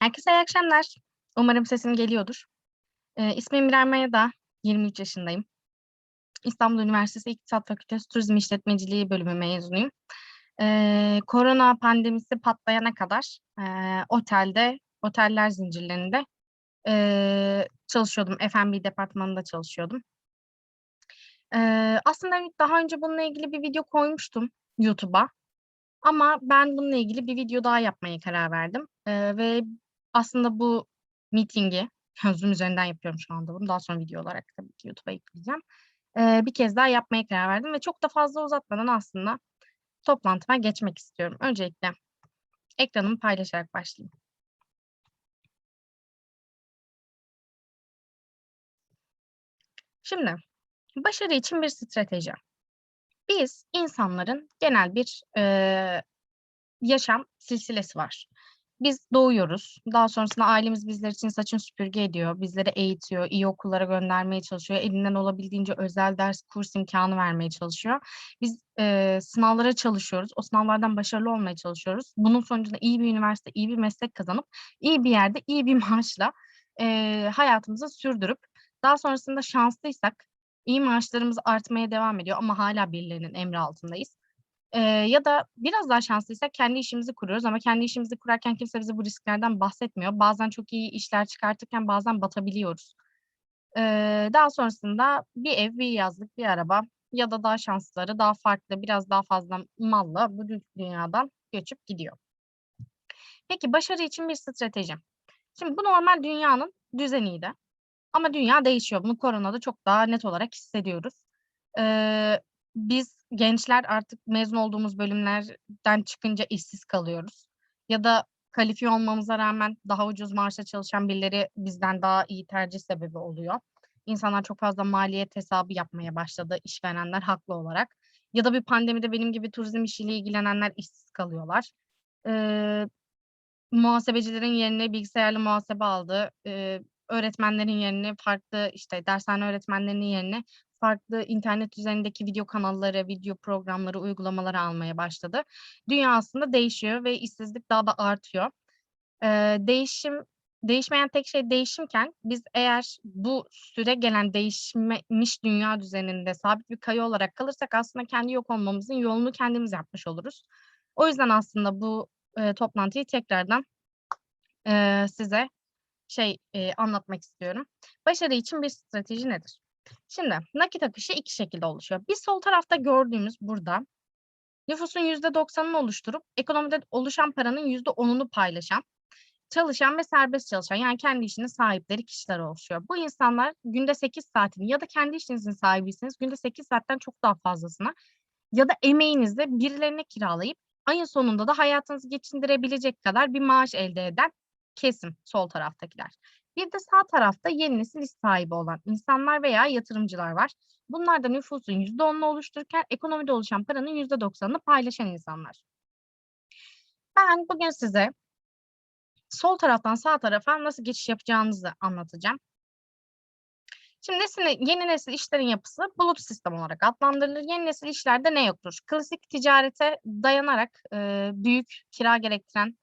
Herkese iyi akşamlar. Umarım sesim geliyordur. Eee, ismim İrem Mayada, 23 yaşındayım. İstanbul Üniversitesi İktisat Fakültesi Turizm İşletmeciliği bölümü mezunuyum. Eee, korona pandemisi patlayana kadar, eee, otelde, oteller zincirlerinde, eee, çalışıyordum. F&B departmanında çalışıyordum. Eee, aslında daha önce bununla ilgili bir video koymuştum YouTube'a ama ben bununla ilgili bir video daha yapmaya karar verdim, eee, ve aslında bu meeting'i, Zoom üzerinden yapıyorum şu anda bunu, daha sonra video olarak tabii YouTube'a yükleyeceğim. Eee, bir kez daha yapmaya karar verdim ve çok da fazla uzatmadan aslında toplantıma geçmek istiyorum. Öncelikle ekranımı paylaşarak başlayayım. Şimdi, başarı için bir strateji. Biz insanların genel bir, eee, yaşam silsilesi var. Biz doğuyoruz. Daha sonrasında ailemiz bizler için saçını süpürge ediyor, bizleri eğitiyor, iyi okullara göndermeye çalışıyor, elinden olabildiğince özel ders, kurs imkânı vermeye çalışıyor. Biz, eee, sınavlara çalışıyoruz, o sınavlardan başarılı olmaya çalışıyoruz. Bunun sonucunda iyi bir üniversite, iyi bir meslek kazanıp iyi bir yerde, iyi bir maaşla, eee, hayatımızı sürdürüp daha sonrasında şanslıysak iyi maaşlarımız artmaya devam ediyor ama hâlâ birilerinin emri altındayız. Eee, ya da biraz daha şanslıysak kendi işimizi kuruyoruz ama kendi işimizi kurarken kimse bize bu risklerden bahsetmiyor. Bazen çok iyi işler çıkartırken bazen batabiliyoruz. Eee, daha sonrasında bir ev, bir yazlık, bir araba ya da daha şanslıları daha farklı, biraz daha fazla malla bu dü dünyadan göçüp gidiyor. Peki başarı için bir strateji. Şimdi bu normal dünyanın düzeniydi ama dünya değişiyor. Bunu koronada çok daha net olarak hissediyoruz. Eee, biz gençler artık mezun olduğumuz bölümlerden çıkınca işsiz kalıyoruz ya da kalifiye olmamıza rağmen daha ucuz maaşla çalışan birileri bizden daha iyi tercih sebebi oluyor. İnsanlar çok fazla maliyet hesabı yapmaya başladı, işverenler haklı olarak ya da bir pandemide benim gibi turizm işiyle ilgilenenler işsiz kalıyorlar. Eee, muhasebecilerin yerine bilgisayarlı muhasebe aldı. Eee, öğretmenlerin yerini farklı, işte, dershane öğretmenlerinin yerine farklı internet üzerindeki video kanalları, video programları, uygulamaları almaya başladı. Dünya aslında değişiyor ve işsizlik daha da artıyor. Eee, değişim değişmeyen tek şey değişimken biz eğer bu süregelen değişmemiş dünya düzeninde sabit bir kaya olarak kalırsak aslında kendi yok olmamızın yolunu kendimiz yapmış oluruz. O yüzden aslında bu, eee, toplantıyı tekrardan, eee, size şey, eee, anlatmak istiyorum. Başarı için bir strateji nedir? Şimdi nakit akışı 2 şekilde oluşuyor. Bir sol tarafta gördüğümüz burada nüfusun %90'ını oluşturup ekonomide oluşan paranın %10'unu paylaşan, çalışan ve serbest çalışan yani kendi işinin sahipleri kişiler oluşuyor. Bu insanlar günde 8 saatini ya da kendi işinizin sahibiyseniz günde 8 saatten çok daha fazlasını ya da emeğinizle birilerine kiralayıp ayın sonunda da hayatınızı geçindirebilecek kadar bir maaş elde eden kesim sol taraftakiler. Bir de sağ tarafta yeni nesil iş sahibi olan insanlar veya yatırımcılar var. Bunlar da nüfusun %10'unu oluştururken ekonomide oluşan paranın %90'ını paylaşan insanlar. Ben bugün size sol taraftan sağ tarafa nasıl geçiş yapacağınızı anlatacağım. Şimdi nesil yeni nesil işlerin yapısı bulut sistem olarak adlandırılır. Yeni nesil işlerde ne yoktur? Klasik ticarete dayanarak, eee, büyük kira gerektiren,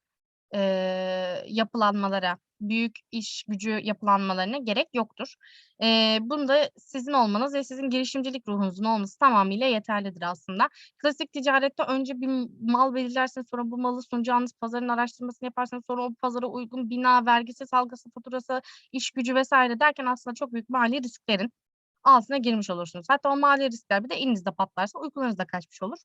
eee, yapılanmalara, büyük iş gücü yapılanmalarına gerek yoktur. Eee, bunda sizin olmanız ve sizin girişimcilik ruhunuzun olması tamamıyla yeterlidir aslında. Klasik ticarette önce bir mal belirlersiniz, sonra bu malı sunacağınız pazarın araştırmasını yaparsınız, sonra o pazara uygun bina, vergisi, salgısı, faturası, iş gücü vs. derken aslında çok büyük mali risklerin altına girmiş olursunuz. Hatta o mali riskler bir de elinizde patlarsa uykularınız da kaçmış olur.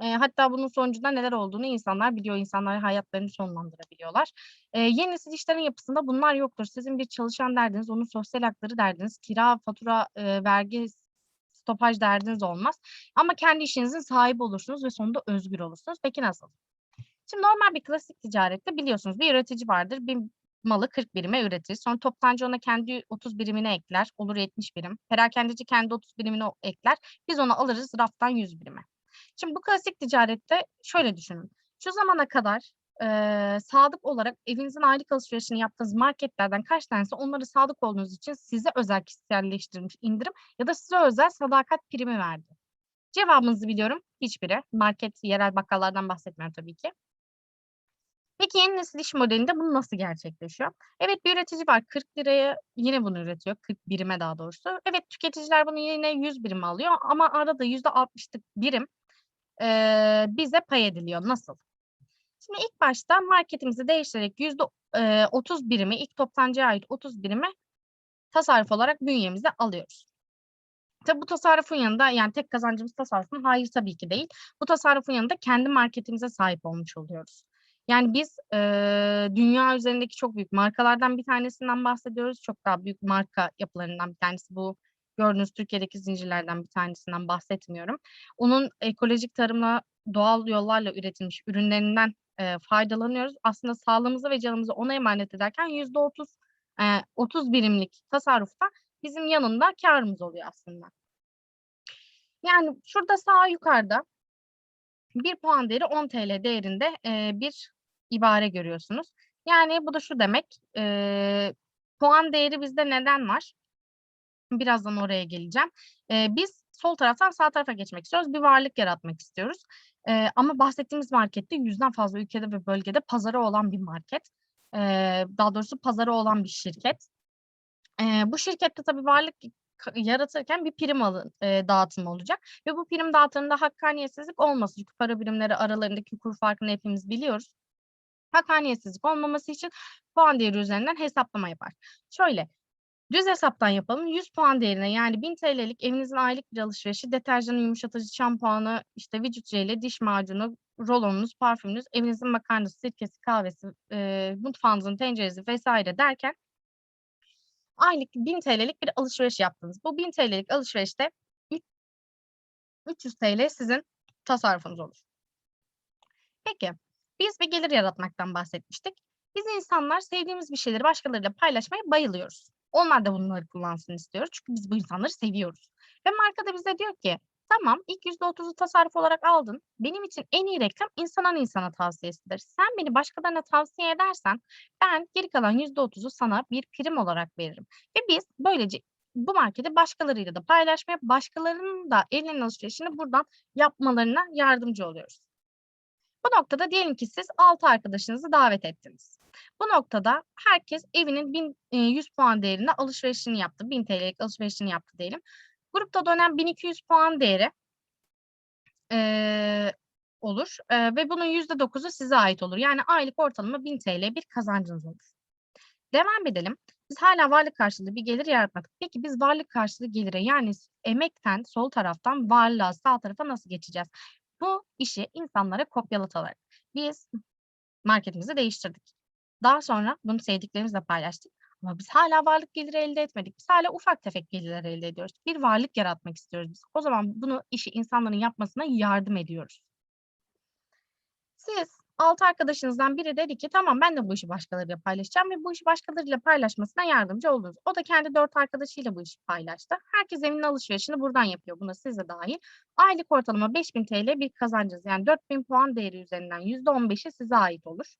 Eee, hatta bunun sonucunda neler olduğunu insanlar biliyor, insanlar hayatlarını sonlandırabiliyorlar. Eee, yeni nesil işlerin yapısında bunlar yoktur. Sizin bir çalışan derdiniz, onun sosyal hakları derdiniz, kira, fatura, eee, vergi, stopaj derdiniz olmaz ama kendi işinizin sahibi olursunuz ve sonunda özgür olursunuz. Peki nasıl? Şimdi normal bir klasik ticarette biliyorsunuz bir üretici vardır, bir malı 40 birime üretir. Sonra toptancı ona kendi 30 birimini ekler, olur 70 birim. Perakendeci kendi 30 birimini o ekler. Biz onu alırız raftan 100 birime. Şimdi bu klasik ticarette şöyle düşünün. Şu zamana kadar, eee, sadık olarak evinizin aylık alışverişini yaptığınız marketlerden kaç tanesi onlara sadık olduğunuz için size özel kişiselleştirilmiş indirim ya da size özel sadakat primi verdi? Cevabınızı biliyorum, hiçbiri. Market, yerel bakkallardan bahsetmiyorum tabii ki. Peki yeni nesil iş modelinde bu nasıl gerçekleşiyor? Evet bir üretici var 40 liraya yine bunu üretiyor. 40 birime daha doğrusu. Evet tüketiciler bunu yine 100 birime alıyor ama arada %60'lık birim eee, bize pay ediliyor. Nasıl? Şimdi ilk başta marketimizi değiştirerek yüzde eee, 30 birimi ilk toptancıya ait 30 birimi tasarruf olarak bünyemize alıyoruz. Tabii bu tasarrufun yanında yani tek kazancımız tasarruf mu? Hayır tabii ki değil. Bu tasarrufun yanında kendi marketimize sahip olmuş oluyoruz. Yani biz eee, dünya üzerindeki çok büyük markalardan bir tanesinden bahsediyoruz. Çok daha büyük marka yapılarından bir tanesi bu. Gördüğünüz Türkiye'deki zincirlerden bir tanesinden bahsetmiyorum. Onun ekolojik tarımla doğal yollarla üretilmiş ürünlerinden eee, faydalanıyoruz. Aslında sağlığımızı ve canımızı ona emanet ederken %30 eee, 30 birimlik tasarrufta bizim yanında kârımız oluyor aslında. Yani şurada sağ yukarıda 1 puan değeri 10 TL değerinde eee, bir ibare görüyorsunuz. Yani bu da şu demek, eee, puan değeri bizde neden var? Birazdan oraya geleceğim. Eee, biz sol taraftan sağ tarafa geçmek istiyoruz. Bir varlık yaratmak istiyoruz. Eee, ama bahsettiğimiz markette 100'den fazla ülkede ve bölgede pazarı olan bir market. Eee, daha doğrusu pazarı olan bir şirket. Eee, bu şirkette tabii varlık yaratırken bir prim alın eee, dağıtımı olacak ve bu prim dağıtımında hakkaniyetsizlik olmasın. Çünkü para birimleri aralarındaki kur farkını hepimiz biliyoruz. Hakkaniyetsizlik olmaması için puan değeri üzerinden hesaplama yapar. Şöyle, düz hesaptan yapalım. 100 puan değerine yani 1000 TL'lik evinizin aylık bir alışverişi, deterjanı, yumuşatıcı, şampuanı, işte vücut jeli, diş macunu, rolonunuz, parfümünüz, evinizin makarnası, sirkesi, kahvesi, eee, mutfağınızın tenceresi vs. derken aylık 1000 TL'lik bir alışveriş yaptınız. Bu 1000 TL'lik alışverişte üç 300 TL sizin tasarrufunuz olur. Peki, biz bir gelir yaratmaktan bahsetmiştik. Biz insanlar sevdiğimiz bir şeyleri başkalarıyla paylaşmaya bayılıyoruz. Onlar da bunları kullansın istiyoruz. Çünkü biz bu insanları seviyoruz. Ve marka da bize diyor ki tamam ilk %30'u tasarruf olarak aldın. Benim için en iyi reklam insandan insana tavsiyesidir. Sen beni başkalarına tavsiye edersen ben geri kalan %30'u sana bir prim olarak veririm. Ve biz böylece bu marketi başkalarıyla da paylaşmaya, başkalarının da elinin alışverişini buradan yapmalarına yardımcı oluyoruz. Bu noktada diyelim ki siz 6 arkadaşınızı davet ettiniz. Bu noktada herkes evinin 1000 eee, 100 puan değerinde alışverişini yaptı. 1000 TL'lik alışverişini yaptı diyelim. Grupta dönen 1200 puan değeri eee, olur, eee, ve bunun %9'u size ait olur. Yani aylık ortalama 1000 TL bir kazancınız olur. Devam edelim. Biz hâlâ varlık karşılığı bir gelir yaratmadık. Peki biz varlık karşılığı gelire yani emekten sol taraftan varlığa sağ tarafa nasıl geçeceğiz? Bu işi insanlara kopyalatarak biz marketimizi değiştirdik. Daha sonra bunu sevdiklerimizle paylaştık ama biz hâlâ varlık geliri elde etmedik. Biz hâlâ ufak tefek gelirler elde ediyoruz. Bir varlık yaratmak istiyoruz biz. O zaman bunu işi insanların yapmasına yardım ediyoruz. Siz 6 arkadaşınızdan biri dedi ki tamam ben de bu işi başkalarıyla paylaşacağım ve bu işi başkalarıyla paylaşmasına yardımcı oldunuz. O da kendi 4 arkadaşıyla bu işi paylaştı. Herkes evinin alışverişini buradan yapıyor. Buna siz de dâhil. Aylık ortalama 5000 TL bir kazancınız yani 4000 puan değeri üzerinden %15'i size ait olur.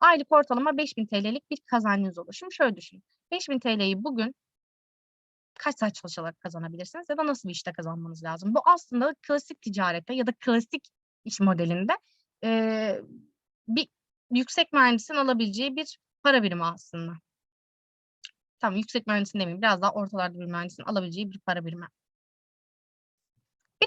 Aylık ortalama 5000 TL'lik bir kazancınız olur. Şimdi şöyle düşünün. 5000 TL'yi bugün kaç saat çalışarak kazanabilirsiniz ya da nasıl bir işte kazanmanız lazım? Bu aslında klasik ticarette ya da klasik iş modelinde eee, bir yüksek mühendisin alabileceği bir para birimi aslında. Tamam, yüksek mühendisin demeyeyim, biraz daha ortalarda bir mühendisin alabileceği bir para birimi.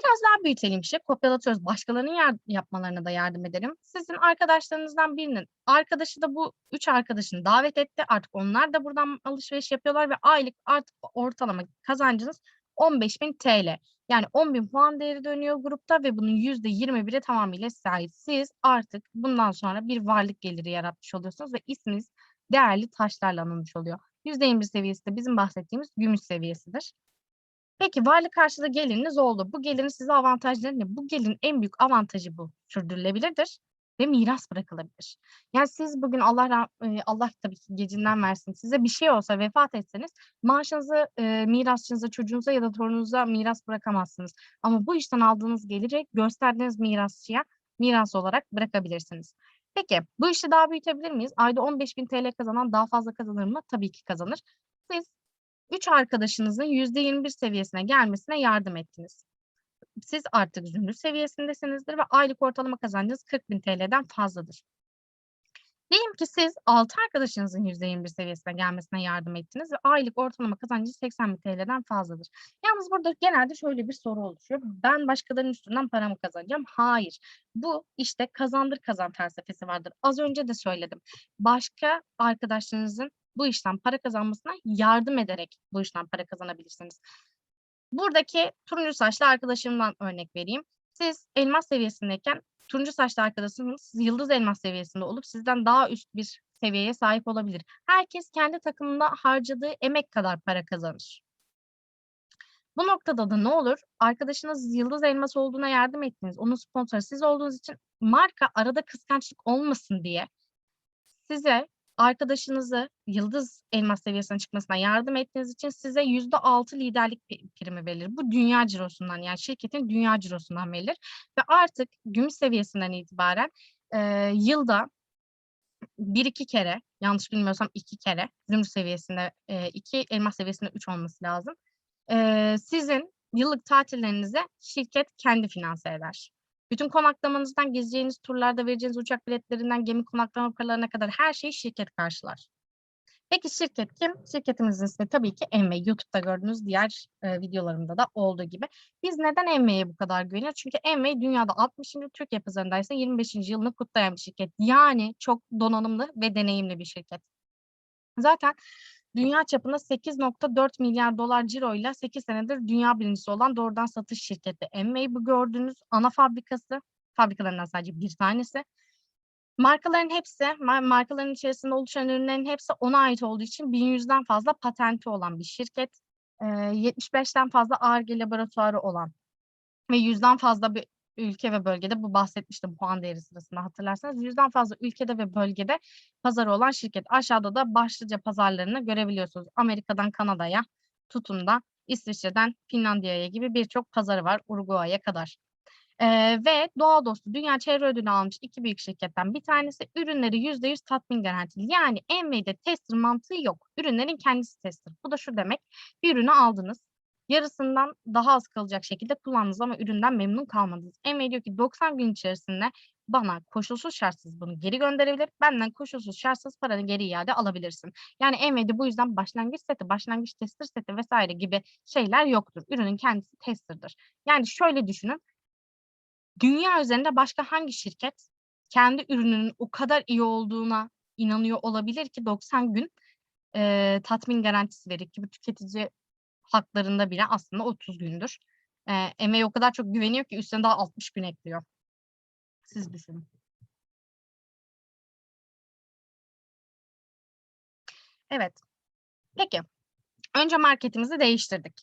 Biraz daha büyütelim işi, kopyalatıyoruz. Başkalarının yar yapmalarına da yardım edelim. Sizin arkadaşlarınızdan birinin arkadaşı da bu 3 arkadaşını davet etti. Artık onlar da buradan alışveriş yapıyorlar ve aylık artık ortalama kazancınız 15.000 TL. Yani 10.000 puan değeri dönüyor grupta ve bunun %21'i tamamıyla ait. Siz artık bundan sonra bir varlık geliri yaratmış oluyorsunuz ve isminiz değerli taşlarla anılmış oluyor. %21 seviyesi de bizim bahsettiğimiz gümüş seviyesidir. Peki varlık karşılığı geliriniz oldu. Bu gelirin size avantajları ne? Bu gelirin en büyük avantajı bu. Sürdürülebilirdir ve miras bırakılabilir. Yani siz bugün Allah eee, Allah tabii ki gecinden versin, size bir şey olsa vefat etseniz maaşınızı, eee, mirasçınıza, çocuğunuza ya da torununuza miras bırakamazsınız. Ama bu işten aldığınız geliri gösterdiğiniz mirasçıya miras olarak bırakabilirsiniz. Peki bu işi daha büyütebilir miyiz? Ayda 15.000 TL kazanan daha fazla kazanır mı? Tabii ki kazanır. Siz 3 arkadaşınızın %21 seviyesine gelmesine yardım ettiniz. Siz artık zümrüt seviyesindesinizdir ve aylık ortalama kazancınız 40.000 TL'den fazladır. Diyelim ki siz 6 arkadaşınızın %21 seviyesine gelmesine yardım ettiniz ve aylık ortalama kazancınız ₺80.000'den fazladır. Yalnız burada genelde şöyle bir soru oluşuyor. Ben başkalarının üstünden para mı kazanacağım? Hayır. Bu işte kazandır kazan felsefesi vardır. Az önce de söyledim. Başka arkadaşlarınızın bu işten para kazanmasına yardım ederek bu işten para kazanabilirsiniz. Buradaki turuncu saçlı arkadaşımdan örnek vereyim. Siz elmas seviyesindeyken turuncu saçlı arkadaşınız yıldız elmas seviyesinde olup sizden daha üst bir seviyeye sahip olabilir. Herkes kendi takımında harcadığı emek kadar para kazanır. Bu noktada da ne olur? Arkadaşınız yıldız elmas olduğuna yardım ettiniz. Onun sponsoru siz olduğunuz için marka arada kıskançlık olmasın diye size arkadaşınızı yıldız elmas seviyesine çıkmasına yardım ettiğiniz için size %6 liderlik pri- primi verilir. Bu dünya cirosundan yani şirketin dünya cirosundan verilir. Ve artık gümüş seviyesinden itibaren e, yılda bir iki kere yanlış bilmiyorsam iki kere zümrüt seviyesinde e, iki elmas seviyesinde üç olması lazım. E, sizin yıllık tatillerinize şirket kendi finanse eder. Bütün konaklamanızdan, gezeceğiniz turlarda vereceğiniz uçak biletlerinden gemi konaklama paralarına kadar her şeyi şirket karşılar. Peki şirket kim? Şirketimizin ismi tabii ki Envy. YouTube'da gördüğünüz diğer e, videolarımda da olduğu gibi. Biz neden Envy'ye bu kadar güveniyoruz? Çünkü Envy dünyada 60. Türkiye pazarında ise 25. yılını kutlayan bir şirket. Yani çok donanımlı ve deneyimli bir şirket. Zaten dünya çapında 8.4 milyar dolar ciroyla 8 senedir dünya birincisi olan doğrudan satış şirketi Envy. Bu gördüğünüz ana fabrikası. Fabrikalarından sadece bir tanesi. Markaların hepsi, mar- markaların içerisinde oluşan ürünlerin hepsi ona ait olduğu için 1100'den fazla patenti olan bir şirket. Ee, 75'ten fazla Ar-Ge laboratuvarı olan ve 100'den fazla bir ülke ve bölgede bu bahsetmiştim puan değeri sırasında hatırlarsanız 100'den fazla ülkede ve bölgede pazarı olan şirket. Aşağıda da başlıca pazarlarını görebiliyorsunuz. Amerika'dan Kanada'ya tutun da İsviçre'den Finlandiya'ya gibi birçok pazarı var Uruguay'a kadar. Ee, ve doğa dostu dünya çevre ödülü almış iki büyük şirketten bir tanesi ürünleri %100 tatmin garantili. Yani Envey'de tester mantığı yok. Ürünlerin kendisi tester. Bu da şu demek. Bir ürünü aldınız. Yarısından daha az kalacak şekilde kullandınız ama üründen memnun kalmadınız. Envey diyor ki 90 gün içerisinde bana koşulsuz şartsız bunu geri gönderebilir. Benden koşulsuz şartsız paranı geri iade alabilirsin. Yani Envey'de bu yüzden başlangıç seti, başlangıç tester seti vesaire gibi şeyler yoktur. Ürünün kendisi tester'dır. Yani şöyle düşünün. Dünya üzerinde başka hangi şirket kendi ürününün o kadar iyi olduğuna inanıyor olabilir ki 90 gün e, tatmin garantisi verir ki bu tüketici haklarında bile aslında 30 gündür. E, emeği o kadar çok güveniyor ki üstüne daha 60 gün ekliyor. Siz düşünün. Evet. Peki. Önce marketimizi değiştirdik.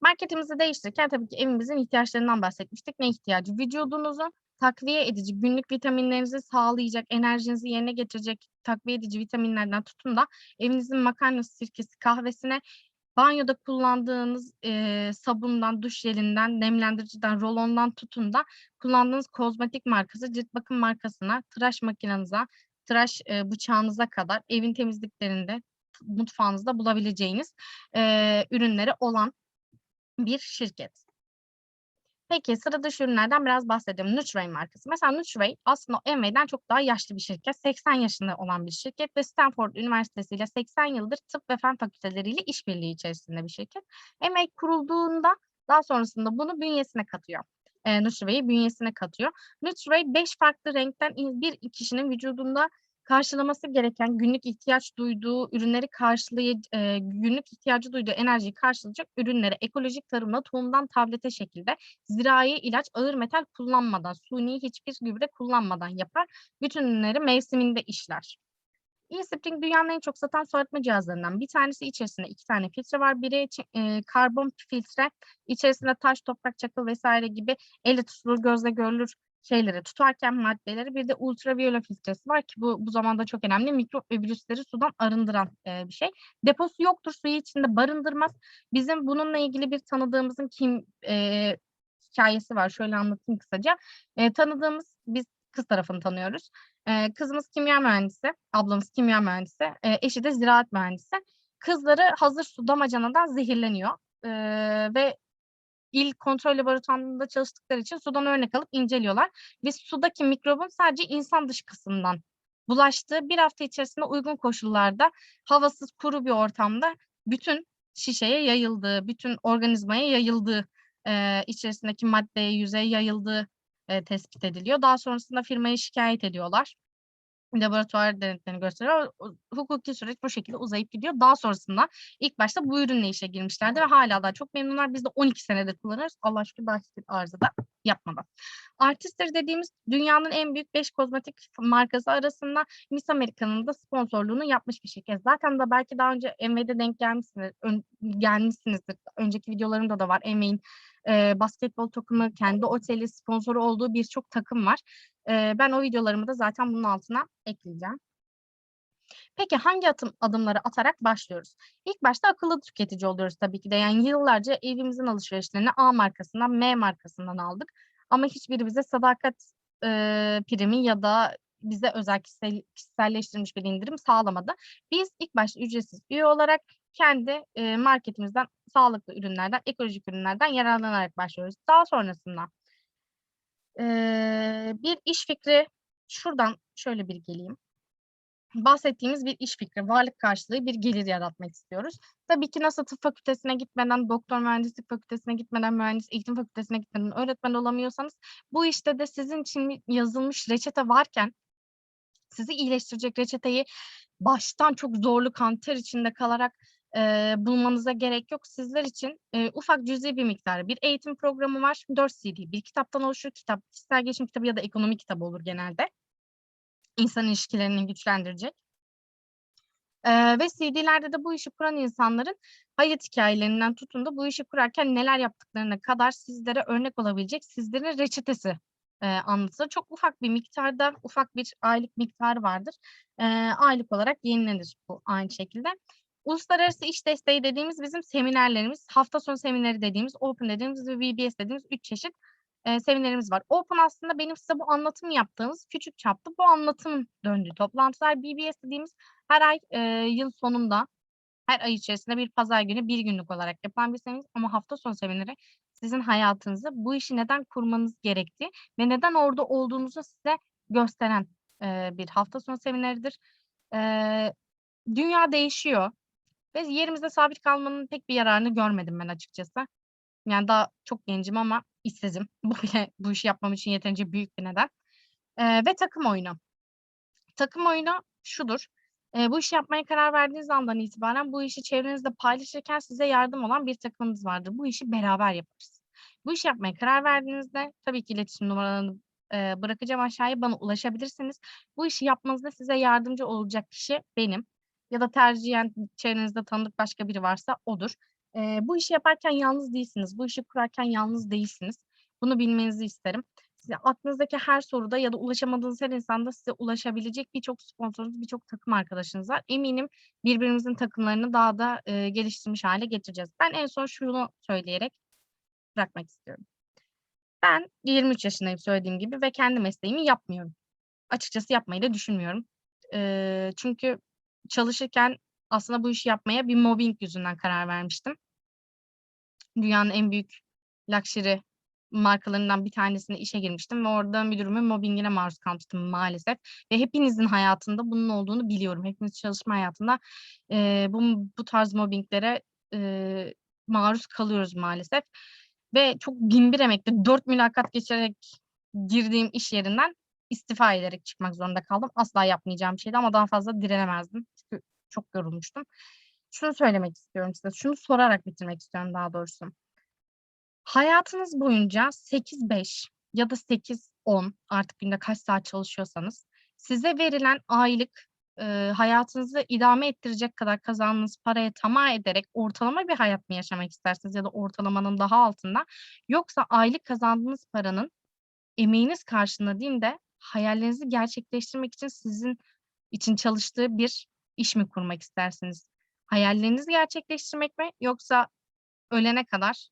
Marketimizi değiştirirken tabii ki evimizin ihtiyaçlarından bahsetmiştik. Ne ihtiyacı? Vücudunuzu takviye edici, günlük vitaminlerinizi sağlayacak, enerjinizi yerine getirecek takviye edici vitaminlerden tutun da evinizin makarnası, sirkesi, kahvesine, banyoda kullandığınız e, sabundan, duş jelinden, nemlendiriciden, rolondan tutun da kullandığınız kozmetik markası, cilt bakım markasına, tıraş makinenize, tıraş e, bıçağınıza kadar evin temizliklerinde, mutfağınızda bulabileceğiniz e, ürünleri olan bir şirket. Peki sıra dışı ürünlerden biraz bahsedelim. Nutray markası. Mesela Nutray aslında Envey'den çok daha yaşlı bir şirket. 80 yaşında olan bir şirket ve Stanford Üniversitesi ile 80 yıldır tıp ve fen fakülteleriyle işbirliği içerisinde bir şirket. Envey kurulduğunda daha sonrasında bunu bünyesine katıyor. E, Nutray'i bünyesine katıyor. Nutray 5 farklı renkten bir kişinin vücudunda karşılaması gereken günlük ihtiyaç duyduğu ürünleri karşılayıcı, e, günlük ihtiyacı duyduğu enerjiyi karşılayacak ürünleri ekolojik tarımla tohumdan tablete şekilde zirai ilaç, ağır metal kullanmadan, suni hiçbir gübre kullanmadan yapar. Bütün ürünleri mevsiminde işler. eSpring dünyanın en çok satan su arıtma cihazlarından bir tanesi. içerisinde iki tane filtre var. Biri e, karbon filtre, içerisinde taş, toprak, çakıl vesaire gibi elle tutulur, gözle görülür şeyleri tutarken maddeleri bir de ultraviyole filtresi var ki bu bu zamanda çok önemli mikrop ve virüsleri sudan arındıran e, bir şey. Deposu yoktur suyu içinde barındırmaz. Bizim bununla ilgili bir tanıdığımızın kim e, hikayesi var. Şöyle anlatayım kısaca. E, tanıdığımız biz kız tarafını tanıyoruz. E, kızımız kimya mühendisi, ablamız kimya mühendisi, e, eşi de ziraat mühendisi. Kızları hazır su damacanadan zehirleniyor. E, ve il kontrol laboratuvarında çalıştıkları için sudan örnek alıp inceliyorlar ve sudaki mikrobun sadece insan dışkısından bulaştığı bir hafta içerisinde uygun koşullarda havasız kuru bir ortamda bütün şişeye yayıldığı, bütün organizmaya yayıldığı, eee, içerisindeki maddeye, yüzeye yayıldığı, eee, tespit ediliyor. Daha sonrasında firmaya şikâyet ediyorlar. Laboratuvar denetlerini gösteriyor. Hukuki süreç bu şekilde uzayıp gidiyor. Daha sonrasında ilk başta bu ürünle işe girmişlerdi ve hâlâ daha çok memnunlar. Biz de 12 senedir kullanıyoruz. Allah'a şükür daha hiçbir arıza da yapmadı. Artist'tir dediğimiz dünyanın en büyük 5 kozmetik markası arasında Miss America'nın da sponsorluğunu yapmış bir şirket. Zaten de belki daha önce Amway'de denk gelmişsiniz ön gelmişsinizdir. Önceki videolarımda da var. Amway'in, eee, basketbol takımı, kendi oteli, sponsoru olduğu birçok takım var. Eee, ben o videolarımı da zaten bunun altına ekleyeceğim. Peki hangi atım adımları atarak başlıyoruz? İlk başta akıllı tüketici oluyoruz tabii ki de. Yani yıllarca evimizin alışverişlerini A markasından, M markasından aldık ama hiçbiri bize sadakat, eee, primi ya da bize özel kişisel kişiselleştirilmiş bir indirim sağlamadı. Biz ilk başta ücretsiz üye olarak kendi, eee, marketimizden sağlıklı ürünlerden, ekolojik ürünlerden yararlanarak başlıyoruz. Daha sonrasında eee, bir iş fikri şuradan şöyle bir geleyim. Bahsettiğimiz bir iş fikri, varlık karşılığı bir gelir yaratmak istiyoruz. Tabii ki nasıl tıp fakültesine gitmeden, doktor mühendislik fakültesine gitmeden, mühendis eğitim fakültesine gitmeden öğretmen olamıyorsanız, bu işte de sizin için yazılmış reçete varken sizi iyileştirecek reçeteyi baştan çok zorlu kan ter içinde kalarak, eee, bulmanıza gerek yok. Sizler için, eee, ufak cüzi bir miktarda bir eğitim programı var. 4 CD, 1 kitaptan oluşur. Kitap kişisel gelişim kitabı ya da ekonomi kitabı olur genelde. İnsan ilişkilerini güçlendirecek. Eee, ve CD'lerde de bu işi kuran insanların hayat hikâyelerinden tutun da bu işi kurarken neler yaptıklarına kadar sizlere örnek olabilecek sizlerin reçetesi, eee, anlatılır. Çok ufak bir miktarda, ufak bir aylık miktarı vardır. Eee, aylık olarak yenilenir bu aynı şekilde. Uluslararası iş desteği dediğimiz bizim seminerlerimiz, hafta sonu semineri dediğimiz, open dediğimiz ve VBS dediğimiz 3 çeşit, eee, seminerimiz var. Open aslında benim size bu anlatım yaptığımız küçük çaplı bu anlatımın döndüğü toplantılar. BBS dediğimiz her ay, eee, yıl sonunda, her ay içerisinde bir pazar günü 1 günlük olarak yapılan bir seminer ama hafta sonu semineri sizin hayatınızı, bu işi neden kurmanız gerektiği ve neden orada olduğunuzu size gösteren, eee, bir hafta sonu semineridir. Eee, dünya değişiyor ve yerimizde sabit kalmanın pek bir yararını görmedim ben açıkçası. Yani daha çok gencim ama işsizim. Bu bu işi yapmam için yeterince büyük bir neden. Eee, ve takım oyunu. Takım oyunu şudur: Eee, bu işi yapmaya karar verdiğiniz andan itibaren bu işi çevrenizde paylaşırken size yardım olan bir takımınız vardır. Bu işi beraber yaparız. Bu işi yapmaya karar verdiğinizde tabii ki iletişim numaralarını, eee, bırakacağım aşağıya, bana ulaşabilirsiniz. Bu işi yapmanızda size yardımcı olacak kişi benim ya da tercihen çevrenizde tanıdık başka biri varsa odur. Eee, bu işi yaparken yalnız değilsiniz. Bu işi kurarken yalnız değilsiniz. Bunu bilmenizi isterim. Size aklınızdaki her soruda ya da ulaşamadığınız her insanda size ulaşabilecek birçok sponsorunuz, birçok takım arkadaşınız var. Eminim birbirimizin takımlarını daha da, eee, geliştirmiş hâle getireceğiz. Ben en son şunu söyleyerek bırakmak istiyorum. Ben 23 yaşındayım söylediğim gibi ve kendi mesleğimi yapmıyorum. Açıkçası yapmayı da düşünmüyorum. Eee, çünkü çalışırken aslında bu işi yapmaya bir mobbing yüzünden karar vermiştim. Dünyanın en büyük luxury markalarından bir tanesine işe girmiştim ve orada müdürümün mobbingine maruz kalmıştım maalesef ve hepinizin hayatında bunun olduğunu biliyorum. Hepimiz çalışma hayatında, eee, bu bu tarz mobbinglere, eee, maruz kalıyoruz maalesef ve çok binbir emekle 4 mülakat geçerek girdiğim iş yerinden istifa ederek çıkmak zorunda kaldım. Asla yapmayacağım şeydi ama daha fazla direnemezdim. Çok yorulmuştum. Şunu söylemek istiyorum size, şunu sorarak bitirmek istiyorum daha doğrusu. Hayatınız boyunca 8-5 ya da 8-10 artık günde kaç saat çalışıyorsanız size verilen aylık, eee, hayatınızı idame ettirecek kadar kazandığınız paraya tamah ederek ortalama bir hayat mı yaşamak istersiniz ya da ortalamanın daha altında yoksa aylık kazandığınız paranın emeğiniz karşılığında değil de hayallerinizi gerçekleştirmek için sizin için çalıştığı bir iş mi kurmak istersiniz? Hayallerinizi gerçekleştirmek mi yoksa ölene kadar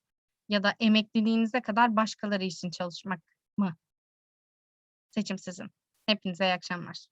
ya da emekliliğinize kadar başkaları için çalışmak mı? Seçim sizin. Hepinize iyi akşamlar.